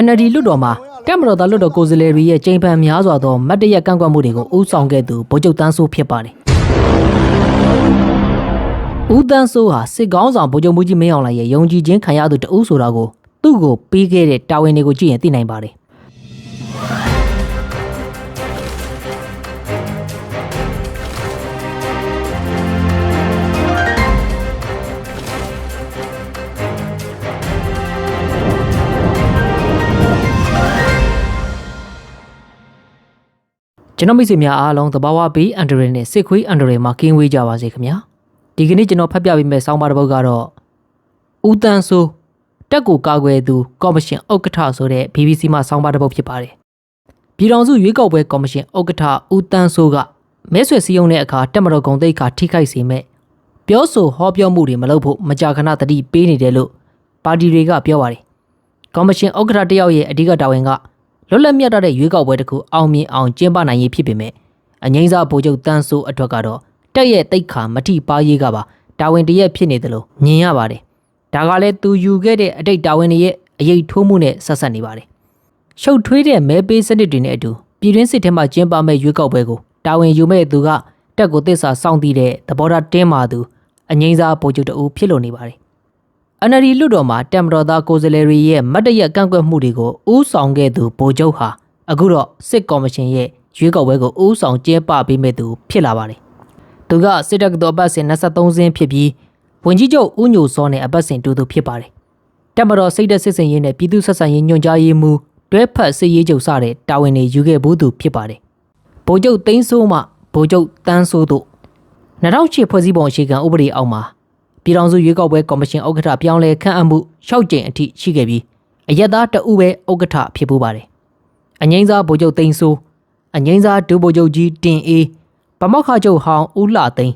NLD လွတ်တော်မှာတက်မတော်သားလွတ်တော်ကိုယ်စားလှယ်တွေရဲ့ကြိမ်ဖန်များစွာသောမတ်တရက်ကန့်ကွက်မှုတွေကိုဥဆောင်ခဲ့သူဗိုလ်ချုပ်တန်းစိုးဖြစ်ပါတယ်။ဦးတန်းစိုးဟာစစ်ကောင်းဆောင်ဗိုလ်ချုပ်မူကြီးမင်းအောင်လှိုင်ရဲ့ယုံကြည်ခြင်းခံရသူတဦးဆိုတာကိုသူ့ကိုပေးခဲ့တဲ့တာဝန်တွေကိုကြည့်ရင်သိနိုင်ပါတယ်။ ကျွန်တော်မိတ်ဆွေများအားလုံးသဘာဝဘေးအန်ဒရယ်နဲ့စစ်ခွေးအန်ဒရယ်မှာကင်းဝေးကြပါစေခင်ဗျာဒီကနေ့ကျွန်တော်ဖတ်ပြပေးမယ့်ဆောင်းပါးတစ်ပုဒ်ကတော့ဦးတန်းစိုးတက်ကိုကာကွယ်သူကော်မရှင်ဥက္ကဋ္ဌဆိုတဲ့ BBC မှာဆောင်းပါးတစ်ပုဒ်ဖြစ်ပါတယ်ပြည်တော်စုရွေးကောက်ပွဲကော်မရှင်ဥက္ကဋ္ဌဦးတန်းစိုးကမဲဆွယ်စည်းရုံးတဲ့အခါတက်မတော်ဂုံတိတ်ခါထိခိုက်စေမဲ့ပြောဆိုဟောပြောမှုတွေမလုပ်ဖို့မကြာခဏတတိပေးနေတယ်လို့ပါတီတွေကပြောပါတယ်ကော်မရှင်ဥက္ကဋ္ဌတယောက်ရဲ့အဓိကတာဝန်က လွတ်လပ်မြတ်တဲ့ရွေးကောက်ပွဲတစ်ခုအောင်မြင်အောင်ကျင်းပနိုင်ရေးဖြစ်ပေမဲ့အငိမ့်စားဗိုလ်ချုပ်တန်းစိုးအတွက်ကတော့တက်ရဲ့တိတ်ခါမထိပါရေးကပါတာဝန်တရက်ဖြစ်နေတယ်လို့မြင်ရပါတယ်။ဒါကလည်းသူယူခဲ့တဲ့အတိတ်တာဝန်တွေရဲ့အရေးထိုးမှုနဲ့ဆက်ဆက်နေပါတယ်။ရှုပ်ထွေးတဲ့မဲပေးစနစ်တွေနဲ့အတူပြည်တွင်းစစ်ထဲမှာကျင်းပမဲ့ရွေးကောက်ပွဲကိုတာဝန်ယူမဲ့သူကတက်ကိုသစ္စာစောင့်တည်တဲ့သဘောထားတင်းမာသူအငိမ့်စားဗိုလ်ချုပ်တအူးဖြစ်လို့နေပါတယ်။ NLD လွတ်တော်မှာတမ်မတော်သားကိုယ်စားလှယ်တွေရဲ့မတ်တရက်ကန့်ကွက်မှုတွေကိုဥဆောင်ခဲ့သူဗိုလ်ချုပ်ဟာအခုတော့စစ်ကော်မရှင်ရဲ့ရွေးကောက်ပွဲကိုဥဆောင်ကျင်းပပေးမဲ့သူဖြစ်လာပါတယ်။သူကစစ်တပ်တော်အပတ်စဉ်23စင်းဖြစ်ပြီးဝင်ကြီးချုပ်ဦးညိုစောနဲ့အပတ်စဉ်တူသူဖြစ်ပါတယ်။တပ်မတော်စိတ်သက်စစ်စင်ရေးနဲ့ပြည်သူ့ဆက်ဆံရေးညွှန်ကြားရေးမှူးတွဲဖက်စစ်ရေးချုပ်စတဲ့တာဝန်တွေယူခဲ့ဘူးသူဖြစ်ပါတယ်။ဗိုလ်ချုပ်သိန်းစိုးမှဗိုလ်ချုပ်တန်းစိုးတို့2008ဖွဲ့စည်းပုံအခြေခံဥပဒေအောက်မှာ ပြည်ထောင်စုရွေးကောက်ပွဲကော်မရှင်ဥက္ကဋ္ဌပြောင်းလဲခန့်အပ်မှု၆ကြိမ်အထိရှိခဲ့ပြီးအရက်သားတအုပ်ပဲဥက္ကဋ္ဌဖြစ်ပူပါတယ်။အငိမ့်စားဗိုလ်ချုပ်သိန်းစိုးအငိမ့်စားဒုဗိုလ်ချုပ်ကြီးတင်အေးဗမောက်ခချုပ်ဟောင်းဦးလှသိန်း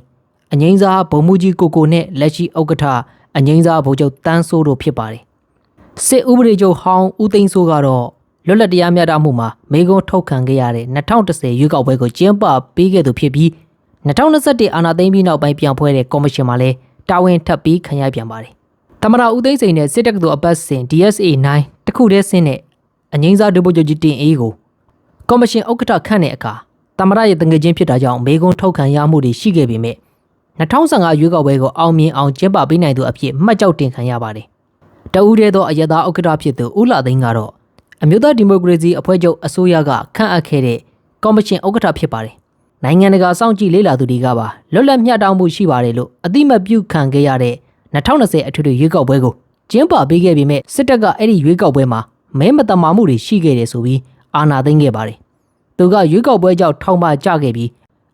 အငိမ့်စားဗိုလ်မှူးကြီးကိုကိုနဲ့လက်ရှိဥက္ကဋ္ဌအငိမ့်စားဗိုလ်ချုပ်တန်းစိုးတို့ဖြစ်ပါတယ်။စစ်ဥပဒေချုပ်ဟောင်းဦးသိန်းစိုးကတော့လွတ်လပ်တရားမျှတမှုမှာမေကွန်းထုတ်ခံခဲ့ရတဲ့2010ရွေးကောက်ပွဲကိုကျင်းပပေးခဲ့သူဖြစ်ပြီး2021အာဏာသိမ်းပြီးနောက်ပိုင်းပြန်ဖွဲ့တဲ့ကော်မရှင်မှာလည်း တာဝန်ထပ်ပြီးခံရပြန်ပါတယ်။သမရဦးသိန်းစိန်နဲ့စစ်တပ်ကတော်အပတ်စဉ် DSA 9တခုတည်းဆင်းတဲ့အငိမ့်စားဒုဗိုလ်ချုပ်ကြီးတင်အေးကိုကော်မရှင်ဥက္ကဋ္ဌခန့်တဲ့အခါသမရရဲ့တငယ်ချင်းဖြစ်တာကြောင့်မေကွန်းထုတ်ခံရမှုတွေရှိခဲ့ပေမဲ့2015ရွေးကောက်ပွဲကိုအောင်မြင်အောင်ကျင်းပပေးနိုင်သူအဖြစ်မှတ်ကြောက်တင်ခံရပါတယ်။တဦးတည်းသောအယက်သားဥက္ကဋ္ဌဖြစ်သူဦးလာသိန်းကတော့အမျိုးသားဒီမိုကရေစီအဖွဲ့ချုပ်အစိုးရကခန့်အပ်ခဲ့တဲ့ကော်မရှင်ဥက္ကဋ္ဌဖြစ်ပါတယ်။ နိုင်ငံတကာစောင့်ကြည့်လေ့လာသူတွေကပါလွတ်လပ်မျှတမှုရှိပါတယ်လို့အတိမတ်ပြုခံခဲ့ရတဲ့2020အထွေထွေရွေးကောက်ပွဲကိုကျင်းပပေးခဲ့ပေမဲ့စစ်တပ်ကအဲ့ဒီရွေးကောက်ပွဲမှာမဲမတမာမှုတွေရှိခဲ့တယ်ဆိုပြီးအာဏာသိမ်းခဲ့ပါတယ်။သူကရွေးကောက်ပွဲကြောင့်ထောင်ပါကြခဲ့ပြီး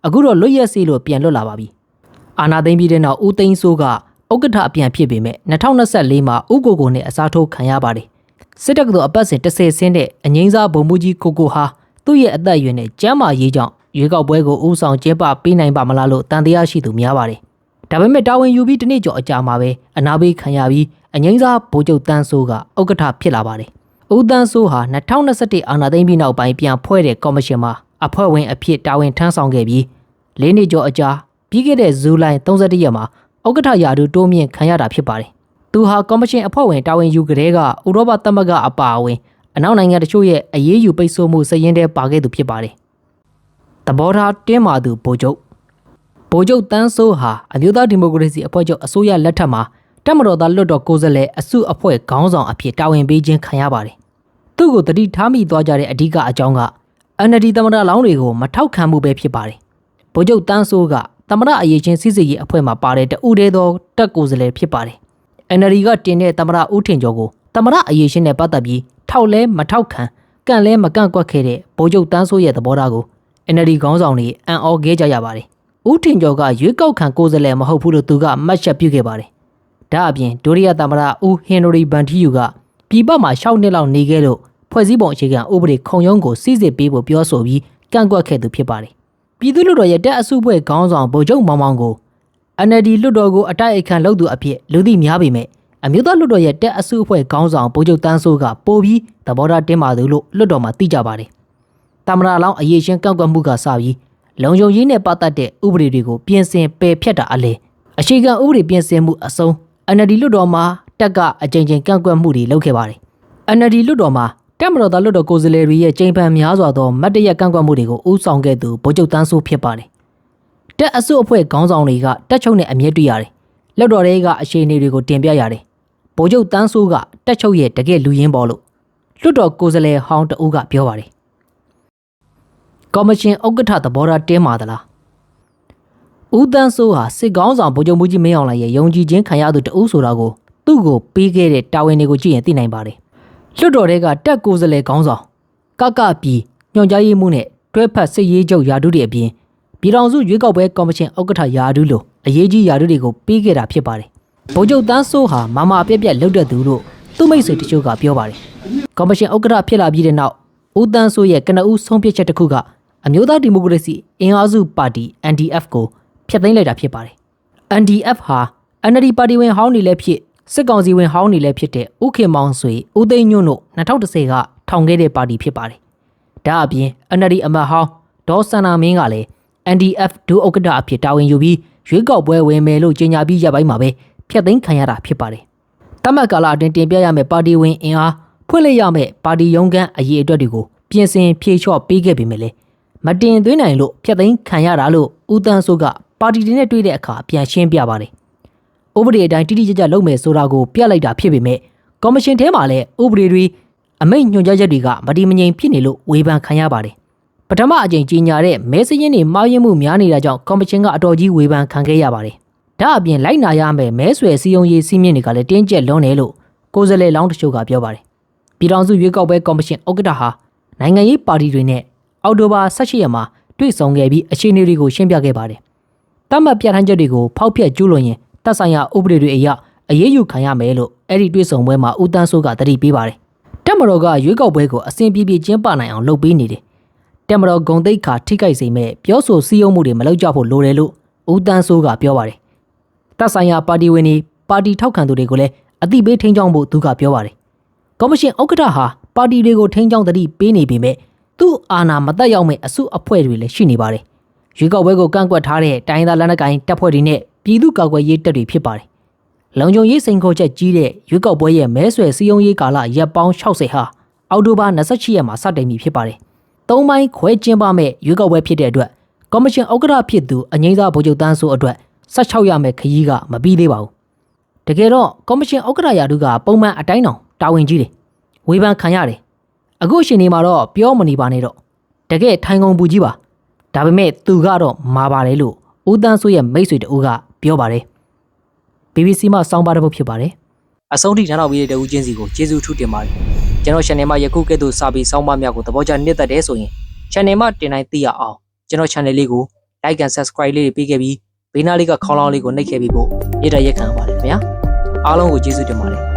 အခုတော့လွတ်ရက်စေးလို့ပြန်လွတ်လာပါပြီ။အာဏာသိမ်းပြီးတဲ့နောက်ဦးသိန်းစိုးကဥက္ကဋ္ဌအပြန်ဖြစ်ပေမဲ့2024မှာဥကိုကိုနဲ့အစားထိုးခံရပါတယ်။စစ်တပ်ကတော့အပတ်စဉ်30ဆင်းတဲ့အငိမ့်စားဗိုလ်မှူးကြီးကိုကိုဟာသူ့ရဲ့အသက်အရွယ်နဲ့ကျန်းမာရေးကြောင့် ရွေးကောက်ပွဲကိုဦးဆောင်ကျင်းပပေးနိုင်ပါမလားလို့တန်တရားရှိသူများပါတယ်။ဒါပေမဲ့တာဝန်ယူပြီးတနေ့ကျော်အကြာမှာပဲအနာပေးခံရပြီးအငိမ့်စားဗိုလ်ချုပ်တန်းစိုးကဥက္ကဋ္ဌဖြစ်လာပါတယ်။ဦးတန်းစိုးဟာ2021အာဏာသိမ်းပြီးနောက်ပိုင်းပြန်ဖွဲ့တဲ့ကော်မရှင်မှာအဖွဲ့ဝင်အဖြစ်တာဝန်ထမ်းဆောင်ခဲ့ပြီးလေးနှစ်ကျော်အကြာပြီးခဲ့တဲ့ဇူလိုင်31ရက်မှာဥက္ကဋ္ဌရာထူးတိုးမြင့်ခံရတာဖြစ်ပါတယ်။သူဟာကော်မရှင်အဖွဲ့ဝင်တာဝန်ယူကြတဲ့ကဥရောပသမဂ္ဂအပါအဝင်အနောက်နိုင်ငံတချို့ရဲ့အရေးယူပိတ်ဆို့မှုစည်ရင်းထဲပါခဲ့သူဖြစ်ပါတယ်။ သဘောထားတင်းမာသူဗိုလ်ချုပ်ဗိုလ်ချုပ်တန်းစိုးဟာအမျိုးသားဒီမိုကရေစီအဖွဲ့ချုပ်အစိုးရလက်ထက်မှာတက်မတော်သားလွတ်တော်ကိုယ်စားလှယ်အစုအဖွဲ့ခေါင်းဆောင်အဖြစ်တာဝန်ပေးခြင်းခံရပါတယ်။သူ့ကိုတတိထားမိသွားကြတဲ့အဓိကအကြောင်းက NLD သမရလောင်းတွေကိုမထောက်ခံမှုပဲဖြစ်ပါတယ်။ဗိုလ်ချုပ်တန်းစိုးကသမရအရေးချင်းစစ်စစ်ရေးအဖွဲ့မှာပါတဲ့တဦးတည်းသောတက်ကိုယ်စားလှယ်ဖြစ်ပါတယ်။ NLD ကတင်တဲ့သမရဦးထင်ကျော်ကိုသမရအရေးချင်းနဲ့ပတ်သက်ပြီးထောက်လဲမထောက်ခံကန့်လဲမကန့်ကွက်ခဲ့တဲ့ဗိုလ်ချုပ်တန်းစိုးရဲ့သဘောထားကို NLD ခေါင်းဆောင်တွေအံ့ဩခဲ့ကြရပါတယ်။ဦးထင်ကျော်ကရွေးကောက်ခံကိုယ်စားလှယ်မဟုတ်ဘူးလို့သူကမှတ်ချက်ပြုခဲ့ပါတယ်။ဒါအပြင်ဒိုရီယာသမရဦးဟင်နရီဘန်တီယူကပြည်ပမှာ6နှစ်လောက်နေခဲ့လို့ဖွဲ့စည်းပုံအခြေခံဥပဒေခုံရုံးကိုစီစစ်ပေးဖို့ပြောဆိုပြီးကန့်ကွက်ခဲ့သူဖြစ်ပါတယ်။ပြည်သူ့လူတော်ရဲ့တက်အစုဖွဲ့ခေါင်းဆောင်ဗိုလ်ချုပ်မောင်မောင်ကို NLD လွတ်တော်ကိုအတိုက်အခံလုပ်သူအဖြစ်လူသိများပေမဲ့အမျိုးသားလွတ်တော်ရဲ့တက်အစုအဖွဲ့ခေါင်းဆောင်ဗိုလ်ချုပ်တန်းစိုးကပိုပြီးသဘောထားတင်းမာသူလို့လွတ်တော်မှာသိကြပါတယ်။ တမရာလောင်းအရေးချင်းကန့်ကွက်မှုကစပြီးလုံခြုံရေးနဲ့ပတ်သက်တဲ့ဥပဒေတွေကိုပြင်ဆင်ပယ်ဖျက်တာအလဲအရှိခံဥပဒေပြင်ဆင်မှုအစုံ NLD လွတ်တော်မှာတက်ကအကြိမ်ကြိမ်ကန့်ကွက်မှုတွေလုပ်ခဲ့ပါတယ်။ NLD လွတ်တော်မှာတတက်မတော်သားလွတ်တော်ကိုယ်စားလှယ်တွေရဲ့ကြိမ်ပန်များစွာသောမတ်တရက်ကန့်ကွက်မှုတွေကိုဥဆောင်ခဲ့သူဗိုလ်ချုပ်တန်းဆိုးဖြစ်ပါတယ်တက်အစုအဖွဲ့ခေါင်းဆောင်တွေကတက်ချုပ်နဲ့အမြဲတွေ့ရတယ်လွတ်တော်တွေကအခြေအနေတွေကိုတင်ပြရတယ်ဗိုလ်ချုပ်တန်းဆိုးကတက်ချုပ်ရဲ့တကယ်လူရင်းပေါ်လို့လွတ်တော်ကိုယ်စားလှယ်ဟောင်းတဦးကပြောပါတယ် ကော်မရှင်ဥက္ကဋ္ဌသဘောထားတင်းမာသလားဦးတန်းစိုးဟာစစ်ကောင်းဆောင်ဗိုလ်ချုပ်မှုကြီးမင်းအောင်လှိုင်ရဲ့ယုံကြည်ခြင်းခံရသူတဦးဆိုတာကိုသူ့ကိုပေးခဲ့တဲ့တာဝန်တွေကိုကြည့်ရင်သိနိုင်ပါတယ်။လွတ်တော်တွေကတက်ကိုယ်စားလှယ်ကောင်းဆောင်ကကပြည်ညွှန်ကြားရေးမှုနဲ့တွဲဖက်စစ်ရေးချုပ်ယာဒုတွေအပြင်ပြည်ထောင်စုရွေးကောက်ပွဲကော်မရှင်ဥက္ကဋ္ဌယာဒုလိုအရေးကြီးယာဒုတွေကိုပေးခဲ့တာဖြစ်ပါတယ်။ဗိုလ်ချုပ်တန်းစိုးဟာမမအပြက်ပြက်လှုပ်တဲ့သူလို့သူ့မိတ်ဆွေတချို့ကပြောပါတယ်။ကော်မရှင်ဥက္ကဋ္ဌဖြစ်လာပြီးတဲ့နောက်ဦးတန်းစိုးရဲ့ကနဦးဆုံးဖြတ်ချက်တစ်ခုက အမျိုးသားဒီမိုကရေစီအင်အားစုပါတီ NDF ကိုဖျက်သိမ်းလိုက်တာဖြစ်ပါတယ်။ NDF ဟာ NLD ပါတီဝင်ဟောင်းနေလည်းဖြစ်စစ်ကောင်စီဝင်ဟောင်းနေလည်းဖြစ်တဲ့ဥခေမောင်ဆွေဦးသိန်းညွန့်တို့2010ကထောင်ခဲ့တဲ့ပါတီဖြစ်ပါတယ်။ဒါအပြင် NLD အမတ်ဟောင်းဒေါ်စန္နာမင်းကလည်း NDF ဒုဥက္ကဋ္ဌအဖြစ်တာဝန်ယူပြီးရွေးကောက်ပွဲဝင်မယ်လို့ကြေညာပြီးရပိုင်းမှာပဲဖျက်သိမ်းခံရတာဖြစ်ပါတယ်။တမတ်ကာလအတွင်းတင်ပြရမယ့်ပါတီဝင်အင်အားဖွင့်လှစ်ရမယ့်ပါတီရုံးခန်းအရေးအတွက်တွေကိုပြင်ဆင်ဖြေလျှော့ပေးခဲ့ပေမဲ့လည်း မတင်သွင်းနိုင်လို့ဖျက်သိမ်းခံရတာလို့ဦးတန်းစိုးကပါတီတွေနဲ့တွေ့တဲ့အခါပြန်ရှင်းပြပါတယ်။ဥပဒေအတိုင်းတိတိကျကျလုပ်မယ်ဆိုတာကိုပြလိုက်တာဖြစ်ပေမဲ့ကော်မရှင်ထဲမှာလည်းဥပဒေတွေအမိန့်ညွှန်ကြားချက်တွေကမတိမငြိမ်ဖြစ်နေလို့ဝေဖန်ခံရပါတယ်။ပထမအကြိမ်ကြီးညာတဲ့မဲစည်းရင်းတွေမှားယွင်းမှုများနေတာကြောင့်ကော်မရှင်ကအတော်ကြီးဝေဖန်ခံခဲ့ရပါတယ်။ဒါအပြင်လိုက်နာရမယ်မဲဆွယ်စည်းရုံးရေးစည်းမျဉ်းတွေကလည်းတင်းကျပ်လွန်းတယ်လို့ကိုယ်စားလှယ်လောင်းတချို့ကပြောပါတယ်။ပြည်ထောင်စုရွေးကောက်ပွဲကော်မရှင်ဥက္ကဋ္ဌဟာနိုင်ငံရေးပါတီတွေနဲ့ အောက်တိုဘာ18ရက်မှာတွေ့ဆုံခဲ့ပြီးအခြေအနေတွေကိုရှင်းပြခဲ့ပါတယ်။တတ်မှတ်ပြဋ္ဌာန်းချက်တွေကိုဖောက်ဖျက်ကျူးလွန်ရင်တပ်ဆိုင်ရာဥပဒေတွေအရအရေးယူခံရမယ်လို့အဲ့ဒီတွေ့ဆုံပွဲမှာဦးတန်းစိုးကတတိပေးပါတယ်။တက်မတော်ကရွေးကောက်ပွဲကိုအစဉ်ပြေပြေကျင်းပနိုင်အောင်လုပ်ပေးနေတယ်။တက်မတော်ဂုံတိတ်ခါထိခိုက်စေမဲ့ပြောဆိုစည်းရုံးမှုတွေမလုပ်ကြဖို့လိုတယ်လို့ဦးတန်းစိုးကပြောပါတယ်။တပ်ဆိုင်ရာပါတီဝင်တွေပါတီထောက်ခံသူတွေကိုလည်းအတိပေးထိန်းချောင်းဖို့သူကပြောပါတယ်။ကော်မရှင်ဥက္ကဋ္ဌဟာပါတီတွေကိုထိန်းချောင်းတတိပေးနေပေမဲ့ သူ့အာဏာမတက်ရောက်မဲ့အစုအဖွဲ့တွေလည်းရှိနေပါတယ်။ရွေးကောက်ပွဲကိုကန့်ကွက်ထားတဲ့တိုင်းသားလက်နက်ကိုင်တပ်ဖွဲ့တွေနဲ့ပြည်သူ့ကာကွယ်ရေးတပ်တွေဖြစ်ပါတယ်။လုံခြုံရေးစိန်ခေါ်ချက်ကြီးတဲ့ရွေးကောက်ပွဲရဲ့မဲဆွယ်စည်းရုံးရေးကာလရပ်ပေါင်း60ဟာအောက်တိုဘာ28ရက်မှာစတင်ပြီဖြစ်ပါတယ်။သုံးပိုင်းခွဲကျင်းပမဲ့ရွေးကောက်ပွဲဖြစ်တဲ့အတွက်ကော်မရှင်ဥက္ကဋ္ဌဖြစ်သူအငိမ့်သားဗိုလ်ချုပ်တန်းဆိုအတွက်16ရမဲ့ခရီးကမပြီးသေးပါဘူး။တကယ်တော့ကော်မရှင်ဥက္ကဋ္ဌရာထူးကပုံမှန်အတိုင်းတောင်တာဝန်ကြီးတယ်။ဝေဖန်ခံရတယ်။ အခုအချိန်ဒီမှာတော့ပြောမနေပါနဲ့တော့တကယ်ထိုင်ကုန်ပူကြီးပါဒါပေမဲ့သူကတော့မာပါတယ်လို့ဦးတန်းစိုးရဲ့မိတ်ဆွေတဦးကပြောပါတယ် BBC မှစောင်းပါတစ်ပုတ်ဖြစ်ပါတယ်အဆုံးထိနားထောင်ပြီးတဲ့တဦးချင်းစီကိုကျေးဇူးထူးတင်ပါတယ်ကျွန်တော် channel မှာယခုကဲ့သို့စာပေစောင်းပါများကိုသဘောကျနှစ်သက်တဲ့ဆိုရင် channel မှာတင်တိုင်းသိရအောင်ကျွန်တော် channel လေးကို like and subscribe လေးတွေပေးခဲ့ပြီးဘေးနားလေးကခေါင်းလောင်းလေးကိုနှိပ်ခဲ့ပြီးဖို့မေတ္တာရက်ခံပါတယ်ခင်ဗျာအားလုံးကိုကျေးဇူးတင်ပါတယ်